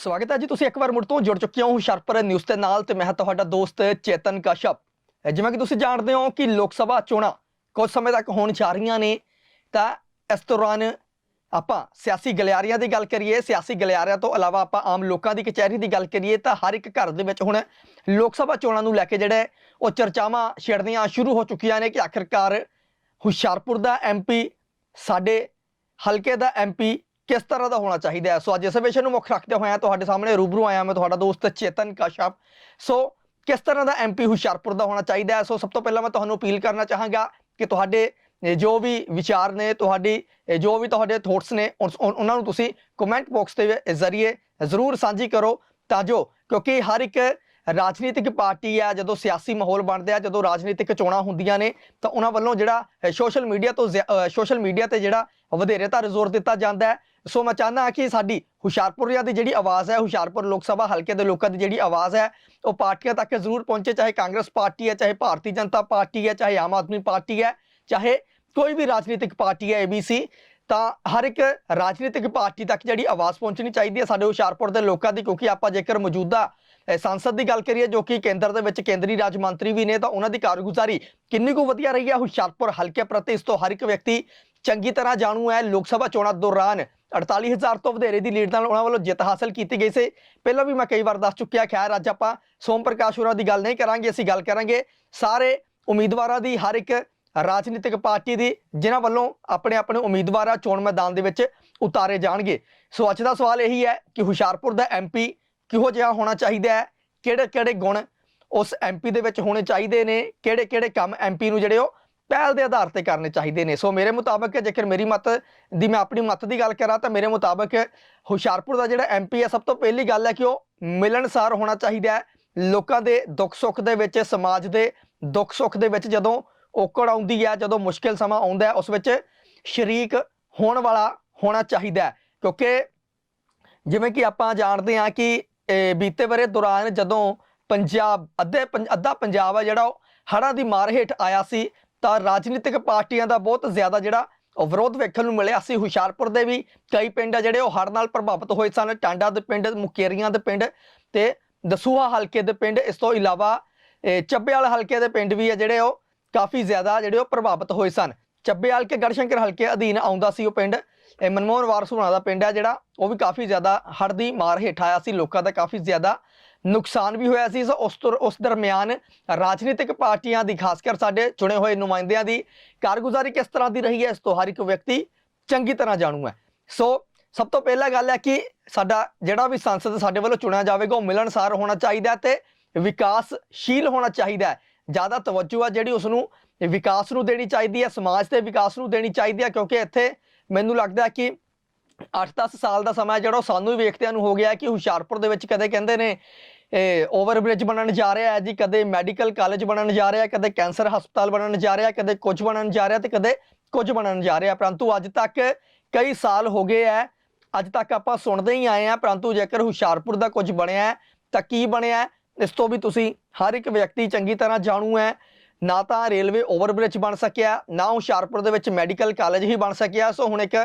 ਸਵਾਗਤ ਹੈ ਜੀ, ਤੁਸੀਂ ਇੱਕ ਵਾਰ ਮੁੜ ਤੋਂ ਜੁੜ ਚੁੱਕੇ ਹੋ ਹੁਸ਼ਿਆਰਪੁਰ ਨਿਊਜ਼ ਦੇ ਨਾਲ ਤੇ ਮੈਂ ਤੁਹਾਡਾ ਦੋਸਤ ਚੇਤਨ ਕਸ਼ਪ। ਜਿਵੇਂ ਕਿ ਤੁਸੀਂ ਜਾਣਦੇ ਹੋ ਕਿ ਲੋਕ ਸਭਾ ਚੋਣਾਂ ਕੁਝ ਸਮੇਂ ਤੱਕ ਹੋਣ ਜਾ ਰਹੀਆਂ ਨੇ, ਤਾਂ ਇਸ ਦੌਰਾਨ ਆਪਾਂ ਸਿਆਸੀ ਗਲਿਆਰੀਆਂ ਦੀ ਗੱਲ ਕਰੀਏ, ਸਿਆਸੀ ਗਲਿਆਰਿਆਂ ਤੋਂ ਇਲਾਵਾ ਆਪਾਂ ਆਮ ਲੋਕਾਂ ਦੀ ਕਚਹਿਰੀ ਦੀ ਗੱਲ ਕਰੀਏ, ਤਾਂ ਹਰ ਇੱਕ ਘਰ ਦੇ ਵਿੱਚ ਹੁਣ ਲੋਕ ਸਭਾ ਚੋਣਾਂ ਨੂੰ ਲੈ ਕੇ ਜਿਹੜੇ ਉਹ ਚਰਚਾਵਾਂ ਛਿੜਨੀਆਂ ਸ਼ੁਰੂ ਹੋ ਚੁੱਕੀਆਂ ਨੇ ਕਿ ਆਖਿਰਕਾਰ ਹੁਸ਼ਿਆਰਪੁਰ ਦਾ ਐਮਪੀ ਸਾਡੇ ਹਲਕੇ ਦਾ ਐਮਪੀ ਕਿਸ ਤਰ੍ਹਾਂ ਦਾ ਹੋਣਾ ਚਾਹੀਦਾ ਹੈ? ਸੋ ਅੱਜ ਇਸ ਵਿਸ਼ੇ ਨੂੰ ਮੁੱਖ ਰੱਖਦੇ ਹੋਏ ਤੁਹਾਡੇ ਸਾਹਮਣੇ ਰੂਬਰੂ ਆਇਆ ਮੈਂ ਤੁਹਾਡਾ ਦੋਸਤ ਚੇਤਨ ਕਸ਼ਪ। ਸੋ ਕਿਸ ਤਰ੍ਹਾਂ ਦਾ ਐਮਪੀ ਹੁਸ਼ਿਆਰਪੁਰ ਦਾ ਹੋਣਾ ਚਾਹੀਦਾ ਹੈ? ਸੋ ਸਭ ਤੋਂ ਪਹਿਲਾਂ ਮੈਂ ਤੁਹਾਨੂੰ ਅਪੀਲ ਕਰਨਾ ਚਾਹਾਂਗਾ ਕਿ ਤੁਹਾਡੇ ਜੋ ਵੀ ਵਿਚਾਰ ਨੇ, ਤੁਹਾਡੀ ਜੋ ਵੀ ਤੁਹਾਡੇ ਥੋਟਸ ਨੇ ਉਹਨਾਂ ਨੂੰ ਤੁਸੀਂ ਕਮੈਂਟ ਬਾਕਸ ਦੇ ਜ਼ਰੀਏ ਜ਼ਰੂਰ ਸਾਂਝੀ ਕਰੋ ਤਾਂ ਜੋ, ਕਿਉਂਕਿ ਹਰ ਇੱਕ ਰਾਜਨੀਤਿਕ ਪਾਰਟੀ ਆ ਜਦੋਂ ਸਿਆਸੀ ਮਾਹੌਲ ਬਣਦੇ ਆ ਜਦੋਂ ਰਾਜਨੀਤਿਕ ਚੋਣਾਂ ਹੁੰਦੀਆਂ ਨੇ, ਤਾਂ ਉਹਨਾਂ ਵੱਲੋਂ ਜਿਹੜਾ ਸੋਸ਼ਲ ਮੀਡੀਆ ਤੋਂ ਸੋਸ਼ਲ ਮੀਡੀਆ ਤੇ ਜਿਹੜਾ ਵਧੇਰੇ ਤਾਂ ਜ਼ੋਰ ਦਿੱਤਾ ਜਾਂਦਾ ਹੈ ਸੋ ਮੈਂ ਚਾਹੁੰਦਾ ਹਾਂ ਕਿ ਸਾਡੀ ਹੁਸ਼ਿਆਰਪੁਰੀਆ ਦੀ ਜਿਹੜੀ ਆਵਾਜ਼ ਹੈ, ਹੁਸ਼ਿਆਰਪੁਰ ਲੋਕ ਸਭਾ ਹਲਕੇ ਦੇ ਲੋਕਾਂ ਦੀ ਜਿਹੜੀ ਆਵਾਜ਼ ਹੈ, ਉਹ ਪਾਰਟੀਆਂ ਤੱਕ ਜ਼ਰੂਰ ਪਹੁੰਚੇ, ਚਾਹੇ ਕਾਂਗਰਸ ਪਾਰਟੀ ਹੈ, ਚਾਹੇ ਭਾਰਤੀ ਜਨਤਾ ਪਾਰਟੀ ਹੈ, ਚਾਹੇ ਆਮ ਆਦਮੀ ਪਾਰਟੀ ਹੈ, ਚਾਹੇ ਕੋਈ ਵੀ ਰਾਜਨੀਤਿਕ ਪਾਰਟੀ ਹੈ ABC ਤਾਂ ਹਰ ਇੱਕ ਰਾਜਨੀਤਿਕ ਪਾਰਟੀ ਤੱਕ ਜਿਹੜੀ ਆਵਾਜ਼ ਪਹੁੰਚਣੀ ਚਾਹੀਦੀ ਹੈ ਸਾਡੇ ਹੁਸ਼ਿਆਰਪੁਰ ਦੇ ਲੋਕਾਂ ਦੀ, ਕਿਉਂਕਿ ਆਪਾਂ ਜੇਕਰ ਮੌਜੂਦਾ ਸੰਸਦ ਦੀ ਗੱਲ ਕਰੀਏ, ਜੋ ਕਿ ਕੇਂਦਰ ਦੇ ਵਿੱਚ ਕੇਂਦਰੀ ਰਾਜ ਮੰਤਰੀ ਵੀ ਨੇ, ਤਾਂ ਉਹਨਾਂ ਦੀ ਕਾਰਗੁਜ਼ਾਰੀ ਕਿੰਨੀ ਕੁ ਵਧੀਆ ਰਹੀ ਹੈ ਹੁਸ਼ਿਆਰਪੁਰ ਹਲਕੇ ਪ੍ਰਤੀ, ਇਸ ਤੋਂ ਹਰ ਇੱਕ ਵਿਅਕਤੀ ਚੰਗੀ ਤਰ੍ਹਾਂ ਜਾਣੂ ਹੈ, ਲੋਕ ਸਭਾ ਚੋਣਾਂ ਦੌਰਾਨ 48000 ਤੋਂ ਵਧੇਰੇ ਦੀ ਲੀਡ ਨਾਲ ਉਹਨਾਂ ਵੱਲੋਂ ਜਿੱਤ ਹਾਸਲ ਕੀਤੀ ਗਈ ਸੀ। ਪਹਿਲਾਂ ਵੀ ਮੈਂ ਕਈ ਵਾਰ ਦੱਸ ਚੁੱਕਿਆ, ਖੈਰ ਅੱਜ ਆਪਾਂ ਸੋਮ ਪ੍ਰਕਾਸ਼ ਹੋਰਾਂ ਦੀ ਗੱਲ ਨਹੀਂ ਕਰਾਂਗੇ, ਅਸੀਂ ਗੱਲ ਕਰਾਂਗੇ ਸਾਰੇ ਉਮੀਦਵਾਰਾਂ ਦੀ, ਹਰ ਇੱਕ ਰਾਜਨੀਤਿਕ ਪਾਰਟੀ ਦੀ, ਜਿਨ੍ਹਾਂ ਵੱਲੋਂ ਆਪਣੇ ਆਪਣੇ ਉਮੀਦਵਾਰਾਂ ਚੋਣ ਮੈਦਾਨ ਦੇ ਵਿੱਚ ਉਤਾਰੇ ਜਾਣਗੇ। ਸੋ ਅੱਜ ਦਾ ਸਵਾਲ ਇਹੀ ਹੈ ਕਿ ਹੁਸ਼ਿਆਰਪੁਰ ਦਾ ਐਮਪੀ ਕਿਹੋ ਜਿਹਾ ਹੋਣਾ ਚਾਹੀਦਾ ਹੈ? ਕਿਹੜੇ ਕਿਹੜੇ ਗੁਣ ਉਸ ਐਮਪੀ ਦੇ ਵਿੱਚ ਹੋਣੇ ਚਾਹੀਦੇ ਨੇ? ਕਿਹੜੇ ਕਿਹੜੇ ਕੰਮ ਐਮਪੀ ਨੂੰ ਜਿਹੜੇ ਉਹ ਪਹਿਲ ਦੇ ਆਧਾਰ ਤੇ ਕਰਨੇ ਚਾਹੀਦੇ ਨੇ। ਸੋ ਮੇਰੇ ਮੁਤਾਬਕ ਜੇਕਰ ਮੇਰੀ ਮਤ ਦੀ ਮੈਂ ਆਪਣੀ ਮਤ ਦੀ ਗੱਲ ਕਰਾਂ ਤਾਂ ਮੇਰੇ ਮੁਤਾਬਕ ਹੁਸ਼ਿਆਰਪੁਰ ਦਾ ਜਿਹੜਾ ਐਮਪੀ ਹੈ, ਸਭ ਤੋਂ ਪਹਿਲੀ ਗੱਲ ਹੈ ਕਿ ਉਹ ਮਿਲਣਸਾਰ ਹੋਣਾ ਚਾਹੀਦਾ ਹੈ। ਲੋਕਾਂ ਦੇ ਦੁੱਖ ਸੁੱਖ ਦੇ ਵਿੱਚ, ਸਮਾਜ ਦੇ ਦੁੱਖ ਸੁੱਖ ਦੇ ਵਿੱਚ ਜਦੋਂ ਔਕੜ ਆਉਂਦੀ ਹੈ, ਜਦੋਂ ਮੁਸ਼ਕਿਲ ਸਮਾਂ ਆਉਂਦਾ ਹੈ, ਉਸ ਵਿੱਚ ਸ਼ਰੀਕ ਹੋਣ ਵਾਲਾ ਹੋਣਾ ਚਾਹੀਦਾ ਹੈ। ਕਿਉਂਕਿ ਜਿਵੇਂ ਕਿ ਆਪਾਂ ਜਾਣਦੇ ਹਾਂ ਕਿ ਬੀਤੇ ਬਰੇ ਦੌਰਾਨ ਜਦੋਂ ਪੰਜਾਬ, ਅੱਧੇ ਪੰਜ- ਅੱਧਾ ਪੰਜਾਬ ਹੈ ਜਿਹੜਾ ਉਹ ਹੜ੍ਹਾਂ ਦੀ ਮਾਰ ਹੇਠ ਆਇਆ ਸੀ ਤਾਂ ਰਾਜਨੀਤਿਕ ਪਾਰਟੀਆਂ ਦਾ ਬਹੁਤ ਜ਼ਿਆਦਾ ਜਿਹੜਾ ਵਿਰੋਧ ਵੇਖਣ ਨੂੰ ਮਿਲਿਆ ਸੀ। ਹੁਸ਼ਿਆਰਪੁਰ ਦੇ ਵੀ ਕਈ ਪਿੰਡ ਆ ਜਿਹੜੇ ਉਹ ਹੜ੍ਹ ਨਾਲ ਪ੍ਰਭਾਵਿਤ ਹੋਏ ਸਨ। ਟਾਂਡਾ ਦੇ ਪਿੰਡ, ਮੁਕੇਰੀਆਂ ਦੇ ਪਿੰਡ ਤੇ ਦਸੂਹਾ ਹਲਕੇ ਦੇ ਪਿੰਡ। ਇਸ ਤੋਂ ਇਲਾਵਾ, ਇਹ ਚੱਬੇਵਾਲ ਹਲਕੇ ਦੇ ਪਿੰਡ ਵੀ ਆ ਜਿਹੜੇ ਉਹ ਕਾਫੀ ਜ਼ਿਆਦਾ ਜਿਹੜੇ ਉਹ ਪ੍ਰਭਾਵਿਤ ਹੋਏ ਸਨ। ਚੱਬੇਵਾਲ ਕੇ ਗੜਸ਼ੰਕਰ ਹਲਕੇ ਅਧੀਨ ਆਉਂਦਾ ਸੀ ਉਹ ਪਿੰਡ। ਇਹ ਮਨਮੋਹਨ ਵਾਰਸ ਹੋਣਾ ਦਾ ਪਿੰਡ ਹੈ ਜਿਹੜਾ ਉਹ ਵੀ ਕਾਫੀ ਜ਼ਿਆਦਾ ਹੜ੍ਹ ਦੀ ਮਾਰ ਹੇਠ ਆਇਆ ਸੀ। ਲੋਕਾਂ ਦਾ ਕਾਫੀ ਜ਼ਿਆਦਾ ਨੁਕਸਾਨ ਵੀ ਹੋਇਆ ਸੀ। ਸੋ ਉਸ ਤੋਂ ਉਸ ਦਰਮਿਆਨ ਰਾਜਨੀਤਿਕ ਪਾਰਟੀਆਂ ਦੀ, ਖਾਸ ਕਰ ਸਾਡੇ ਚੁਣੇ ਹੋਏ ਨੁਮਾਇੰਦਿਆਂ ਦੀ ਕਾਰਗੁਜ਼ਾਰੀ ਕਿਸ ਤਰ੍ਹਾਂ ਦੀ ਰਹੀ ਹੈ, ਇਸ ਤੋਂ ਹਰ ਇੱਕ ਵਿਅਕਤੀ ਚੰਗੀ ਤਰ੍ਹਾਂ ਜਾਣੂ ਹੈ। ਸੋ ਸਭ ਤੋਂ ਪਹਿਲਾਂ ਗੱਲ ਹੈ ਕਿ ਸਾਡਾ ਜਿਹੜਾ ਵੀ ਸੰਸਦ ਸਾਡੇ ਵੱਲੋਂ ਚੁਣਿਆ ਜਾਵੇਗਾ, ਉਹ ਮਿਲਣਸਾਰ ਹੋਣਾ ਚਾਹੀਦਾ ਹੈ ਤੇ ਵਿਕਾਸਸ਼ੀਲ ਹੋਣਾ ਚਾਹੀਦਾ ਜ਼ਿਆਦਾ ਤਵੱਜੋ ਆ ਜਿਹੜੀ ਉਸ ਨੂੰ ਵਿਕਾਸ ਨੂੰ ਦੇਣੀ ਚਾਹੀਦੀ ਹੈ, ਸਮਾਜ ਦੇ ਵਿਕਾਸ ਨੂੰ ਦੇਣੀ ਚਾਹੀਦੀ ਹੈ, ਕਿਉਂਕਿ ਇੱਥੇ ਮੈਨੂੰ ਲੱਗਦਾ ਕਿ 8-10 ਸਾਲ ਦਾ ਸਮਾਂ ਜਿਹੜਾ ਉਹ ਸਾਨੂੰ ਹੀ ਵੇਖਦਿਆਂ ਨੂੰ ਹੋ ਗਿਆ ਕਿ ਹੁਸ਼ਿਆਰਪੁਰ ਦੇ ਵਿੱਚ ਕਦੇ ਕਹਿੰਦੇ ਨੇ, ਇਹ ਓਵਰਬ੍ਰਿਜ ਬਣਨ ਜਾ ਰਿਹਾ ਹੈ ਜੀ, ਕਦੇ ਮੈਡੀਕਲ ਕਾਲਜ ਬਣਨ ਜਾ ਰਿਹਾ, ਕਦੇ ਕੈਂਸਰ ਹਸਪਤਾਲ ਬਣਨ ਜਾ ਰਿਹਾ, ਕਦੇ ਕੁਝ ਬਣਨ ਜਾ ਰਿਹਾ ਤੇ ਕਦੇ ਕੁਝ ਬਣਨ ਜਾ ਰਿਹਾ। ਪਰੰਤੂ ਅੱਜ ਤੱਕ ਕਈ ਸਾਲ ਹੋ ਗਏ ਹੈ, ਅੱਜ ਤੱਕ ਆਪਾਂ ਸੁਣਦੇ ਹੀ ਆਏ ਆ ਪਰੰਤੂ ਜੇਕਰ ਹੁਸ਼ਿਆਰਪੁਰ ਦਾ ਕੁਝ ਬਣਿਆ ਤਾਂ ਕੀ ਬਣਿਆ ਇਸ ਤੋਂ ਵੀ ਤੁਸੀਂ ਹਰ ਇੱਕ ਵਿਅਕਤੀ ਚੰਗੀ ਤਰ੍ਹਾਂ ਜਾਣੂ ਹੈ। ਨਾ ਤਾਂ ਰੇਲਵੇ ਓਵਰਬ੍ਰਿਜ ਬਣ ਸਕਿਆ, ਨਾ ਹੁਸ਼ਿਆਰਪੁਰ ਦੇ ਵਿੱਚ ਮੈਡੀਕਲ ਕਾਲਜ ਹੀ ਬਣ ਸਕਿਆ। ਸੋ ਹੁਣ ਇੱਕ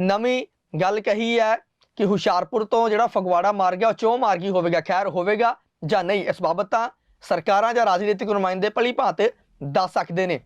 ਨਵੀਂ ਗੱਲ ਕਹੀ ਹੈ ਕਿ ਹੁਸ਼ਿਆਰਪੁਰ ਤੋਂ ਜਿਹੜਾ ਫਗਵਾੜਾ ਮਾਰਗ ਹੈ ਉਹ ਚੋਂ ਮਾਰਗੀ ਹੋਵੇਗਾ ਖੈਰ ਹੋਵੇਗਾ ਜਾਂ ਨਹੀਂ ਇਸ ਬਾਬਤ ਤਾਂ ਸਰਕਾਰਾਂ ਜਾਂ ਰਾਜਨੀਤਿਕ ਨੁਮਾਇੰਦੇ ਭਲੀ ਭਾਂਤ ਦੱਸ ਸਕਦੇ ਨੇ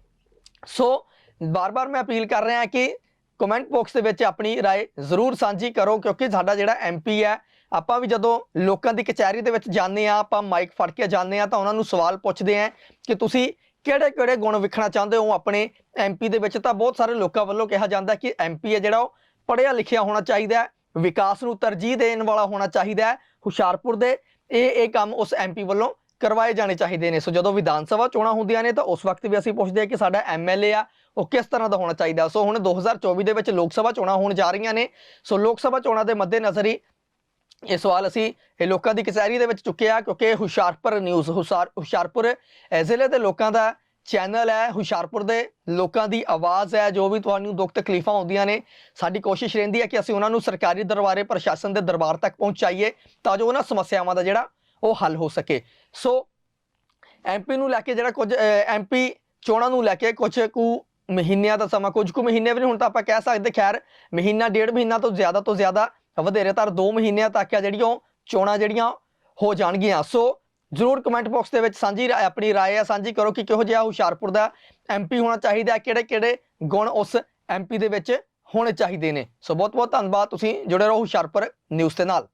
ਸੋ ਬਾਰ-ਬਾਰ ਮੈਂ ਅਪੀਲ ਕਰ ਰਿਹਾ ਕਿ ਕਮੈਂਟ ਬਾਕਸ ਦੇ ਵਿੱਚ ਆਪਣੀ رائے ਜ਼ਰੂਰ ਸਾਂਝੀ ਕਰੋ ਕਿਉਂਕਿ ਸਾਡਾ ਜਿਹੜਾ ਐਮਪੀ ਹੈ ਆਪਾਂ ਵੀ ਜਦੋਂ ਲੋਕਾਂ ਦੀ ਕਚਹਿਰੀ ਦੇ ਵਿੱਚ ਜਾਂਦੇ ਆ ਆਪਾਂ ਮਾਈਕ ਫੜ ਕੇ ਜਾਂਦੇ ਆ ਤਾਂ ਉਹਨਾਂ ਨੂੰ ਸਵਾਲ ਪੁੱਛਦੇ ਆ ਕਿ ਤੁਸੀਂ ਕਿਹੜੇ-ਕਿਹੜੇ ਗੁਣ ਵਿਖਣਾ ਚਾਹੁੰਦੇ ਹੋ ਆਪਣੇ ਐਮਪੀ ਦੇ ਵਿੱਚ ਤਾਂ ਬਹੁਤ ਸਾਰੇ ਲੋਕਾਂ ਵੱਲੋਂ ਕਿਹਾ ਜਾਂਦਾ ਕਿ ਐਮਪੀ ਹੈ ਜਿਹੜਾ ਉਹ ਪੜ੍ਹਿਆ ਲਿਖਿਆ ਹੋਣਾ ਚਾਹੀਦਾ ਹੈ, ਵਿਕਾਸ ਨੂੰ ਤਰਜੀਹ ਦੇਣ ਵਾਲਾ ਹੋਣਾ ਚਾਹੀਦਾ ਹੈ, ਹੁਸ਼ਿਆਰਪੁਰ ਦੇ ਇਹ ਇਹ ਕੰਮ ਉਸ ਐਮਪੀ ਵੱਲੋਂ ਕਰਵਾਏ ਜਾਣੇ ਚਾਹੀਦੇ ਨੇ। ਸੋ ਜਦੋਂ ਵਿਧਾਨ ਸਭਾ ਚੋਣਾਂ ਹੁੰਦੀਆਂ ਨੇ ਤਾਂ ਉਸ ਵਕਤ ਵੀ ਅਸੀਂ ਪੁੱਛਦੇ ਹਾਂ ਕਿ ਸਾਡਾ ਐਮਐਲਏ ਆ, ਉਹ ਕਿਸ ਤਰ੍ਹਾਂ ਦਾ ਹੋਣਾ ਚਾਹੀਦਾ? ਸੋ ਹੁਣ 2024 ਦੇ ਵਿੱਚ ਲੋਕ ਸਭਾ ਚੋਣਾਂ ਹੋਣ ਜਾ ਰਹੀਆਂ ਨੇ। ਸੋ ਲੋਕ ਸਭਾ ਚੋਣਾਂ ਦੇ ਮੱਦੇਨਜ਼ਰ ਹੀ ਇਹ ਸਵਾਲ ਅਸੀਂ ਇਹ ਲੋਕਾਂ ਦੀ ਕਚਹਿਰੀ ਦੇ ਵਿੱਚ ਚੁੱਕਿਆ ਕਿਉਂਕਿ ਹੁਸ਼ਿਆਰਪੁਰ ਨਿਊਜ਼ ਹੁਸ਼ਿਆਰ, ਹੁਸ਼ਿਆਰਪੁਰ ਜ਼ਿਲ੍ਹੇ ਦੇ ਲੋਕਾਂ ਦਾ ਚੈਨਲ ਹੈ ਹੁਸ਼ਿਆਰਪੁਰ ਦੇ। ਲੋਕਾਂ ਦੀ ਆਵਾਜ਼ ਹੈ, ਜੋ ਵੀ ਤੁਹਾਨੂੰ ਦੁੱਖ ਤਕਲੀਫਾਂ ਆਉਂਦੀਆਂ ਨੇ, ਸਾਡੀ ਕੋਸ਼ਿਸ਼ ਰਹਿੰਦੀ ਹੈ ਕਿ ਅਸੀਂ ਉਹਨਾਂ ਨੂੰ ਸਰਕਾਰੀ ਦਰਬਾਰੇ, ਪ੍ਰਸ਼ਾਸਨ ਦੇ ਦਰਬਾਰ ਤੱਕ ਪਹੁੰਚਾਈਏ, ਤਾਂ ਜੋ ਉਹਨਾਂ ਸਮੱਸਿਆਵਾਂ ਦਾ ਜਿਹੜਾ ਉਹ ਹੱਲ ਹੋ ਸਕੇ। ਸੋ ਐਮਪੀ ਨੂੰ ਲੈ ਕੇ ਜਿਹੜਾ ਕੁਝ ਐਮਪੀ ਚੋਣਾਂ ਨੂੰ ਲੈ ਕੇ ਕੁਝ ਕੁ ਮਹੀਨਿਆਂ ਦਾ ਸਮਾਂ, ਕੁਝ ਕੁ ਮਹੀਨੇ ਵੀ ਨਹੀਂ, ਹੁਣ ਤਾਂ ਆਪਾਂ ਕਹਿ ਸਕਦੇ, ਖੈਰ, ਮਹੀਨਾ, ਡੇਢ ਮਹੀਨਾ ਤੋਂ ਜ਼ਿਆਦਾ ਤੋਂ ਜ਼ਿਆਦਾ ਵਧੇਰੇ ਤਰ 2 ਮਹੀਨਿਆਂ ਤੱਕ ਆ ਜਿਹੜੀਆਂ ਉਹ ਚੋਣਾਂ ਜਿਹੜੀਆਂ ਹੋ ਜਾਣਗੀਆਂ। ਸੋ ਜ਼ਰੂਰ ਕਮੈਂਟ ਬਾਕਸ ਦੇ ਵਿੱਚ ਸਾਂਝੀ ਰਾਏ, ਆਪਣੀ ਰਾਏ ਆ, ਸਾਂਝੀ ਕਰੋ ਕਿ ਕਿਹੋ ਜਿਹਾ ਹੁਸ਼ਿਆਰਪੁਰ ਦਾ ਐਮਪੀ ਹੋਣਾ ਚਾਹੀਦਾ ਕਿਹੜੇ ਕਿਹੜੇ ਗੁਣ ਉਸ ਐਮਪੀ ਦੇ ਵਿੱਚ ਹੋਣੇ ਚਾਹੀਦੇ ਨੇ। ਸੋ ਬਹੁਤ ਬਹੁਤ ਧੰਨਵਾਦ, ਤੁਸੀਂ ਜੁੜੇ ਰਹੋ ਹੁਸ਼ਿਆਰਪੁਰ ਨਿਊਜ਼ ਦੇ ਨਾਲ।